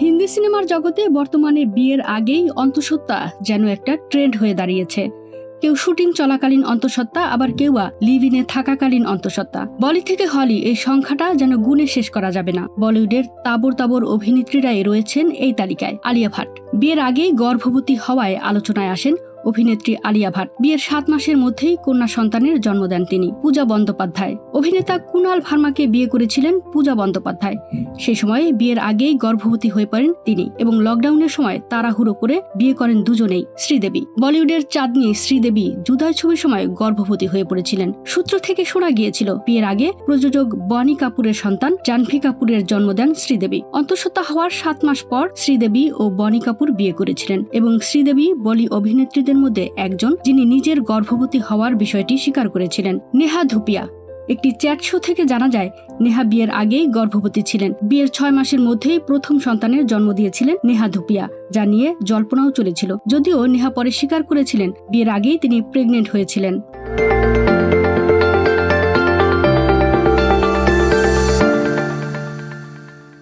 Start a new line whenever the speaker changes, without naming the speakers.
হিন্দি সিনেমার জগতে বর্তমানে বিয়ের আগেই অন্তঃসত্ত্বা যেন একটা ট্রেন্ড হয়ে দাঁড়িয়েছে। কেউ শুটিং চলাকালীন অন্তঃসত্ত্বা, আবার কেউ বা লিভ ইনে থাকাকালীন অন্তঃসত্ত্বা। বলি থেকে হলি এই সংখ্যাটা যেন গুণে শেষ করা যাবে না। বলিউডের তাবর তাবর অভিনেত্রীরাই রয়েছেন এই তালিকায়। আলিয়া ভাট। বিয়ের আগেই গর্ভবতী হওয়ায় আলোচনায় আসেন অভিনেত্রী আলিয়া ভাট। বিয়ের সাত মাসের মধ্যেই কন্যা সন্তানের জন্ম দেন তিনি, পূজা বন্দ্যোপাধ্যায়। অভিনেতা কুণাল ভার্মাকে বিয়ে করেছিলেন পূজা বন্দ্যোপাধ্যায়। সেই সময়ে বিয়ের আগেই গর্ভবতী হয়ে পড়েন তিনি এবং লকডাউনের সময় তাড়াহুড়ো করে বিয়ে করেন দুজনেই, শ্রীদেবী। বলিউডের চাঁদনি শ্রীদেবী জুদায় ছবির সময় গর্ভবতী হয়ে পড়েছিলেন। সূত্র থেকে শোনা গিয়েছিল, বিয়ের আগে প্রযোজক বনি কাপুরের সন্তান জাহ্নভী কাপুরের জন্ম দেন শ্রীদেবী। অন্তঃসত্ত্বা হওয়ার সাত মাস পর শ্রীদেবী ও বনি কাপুর বিয়ে করেছিলেন এবং শ্রীদেবী বলি অভিনেত্রীদের মধ্যে একজন যিনি নিজের গর্ভবতী হওয়ার বিষয়টি স্বীকার করেছিলেন, নেহা ধুপিয়া। একটি চ্যাট শো থেকে জানা যায়, নেহা বিয়ের আগেই গর্ভবতী ছিলেন। বিয়ের ছয় মাসের মধ্যেই প্রথম সন্তানের জন্ম দিয়েছিলেন নেহা ধুপিয়া, যা নিয়ে জল্পনাও চলেছিল। যদিও নেহা পরে স্বীকার করেছিলেন, বিয়ের আগেই তিনি প্রেগনেন্ট হয়েছিলেন।